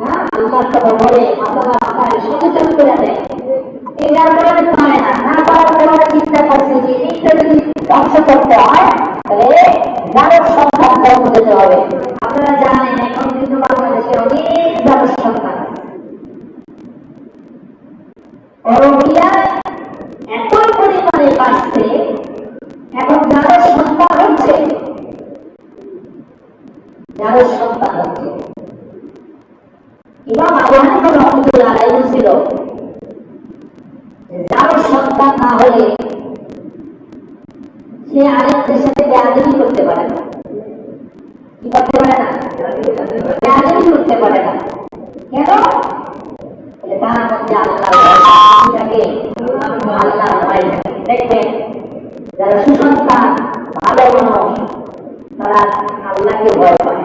হ্যাঁ? আল্লাহর কথা বলে মাতাবা আসায় সচেতন করে দেয়। এই কারণে পারে না। না পারার কারণে চিন্তা করছে যে এইটা যদি ধ্বংস করতে হয় তাহলে জারক সন্তান জন্ম দিতে হবে আপনারা জানেন এখন কিন্তু বাংলাদেশে অনেক জারক সন্তান আছে অরবিয়া এত পরিমাণে বাড়ছে এখন যারা সন্তান হচ্ছে যারা সন্তান ইমাম আবু হানিফা রহমতুল্লাহ আলাইহি বলছিল, যার সন্তান না হলে সে আরেকদের সাথে বেয়াদবি করতে পারে না। কি করতে পারে না? বেয়াদবি করতে পারে না। কেন? তার মধ্যে আল্লাহ থাকে আল্লাহ ভয় দেখবেন, যারা সুসন্তান, ভালো মানুষ, তারা আল্লাহকে ভয় করে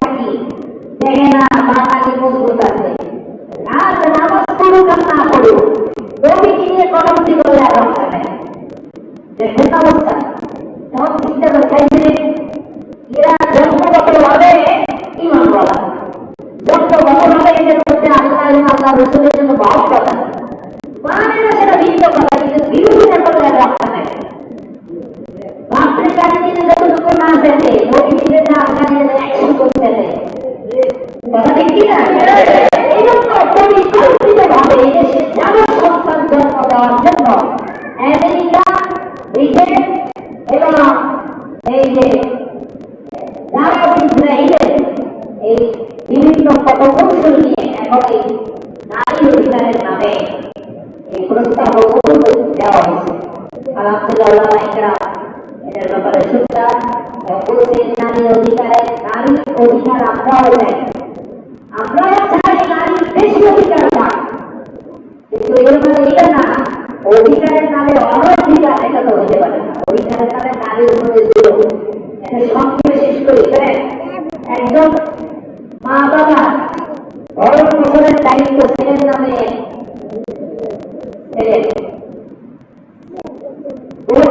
দেখুন অবস্থা তখন চিন্তা করে খাইছিলেন এরা জন্মগত ভাবে ইমান বলা জন্মগত ভাবে এদের মধ্যে আল্লাহ এবং আল্লাহ রসুলের জন্য মহব্বত আছে। মানে না সেটা এই নারী অধিকারের নামে এই নারী অধিকার আমরাও চাই অধিকার পাক অধিকারের নামে অনধিকার এটা তো হতে পারে না অধিকারের নামে নারীর উপরে জুলুম এটা সংক্ষেপে শেষ করি জানেন একজন মা বাবা ভরণ পোষণের দায়িত্ব ছেলের নামে ছেলের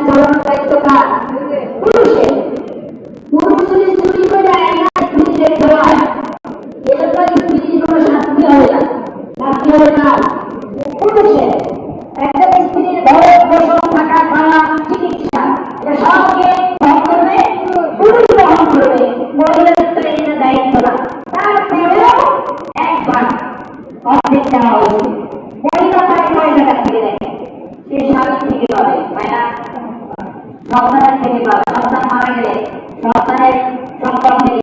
Thank you. সন্তানের থেকে সন্তান মারা গেলে সন্তানের সম্পদ থেকে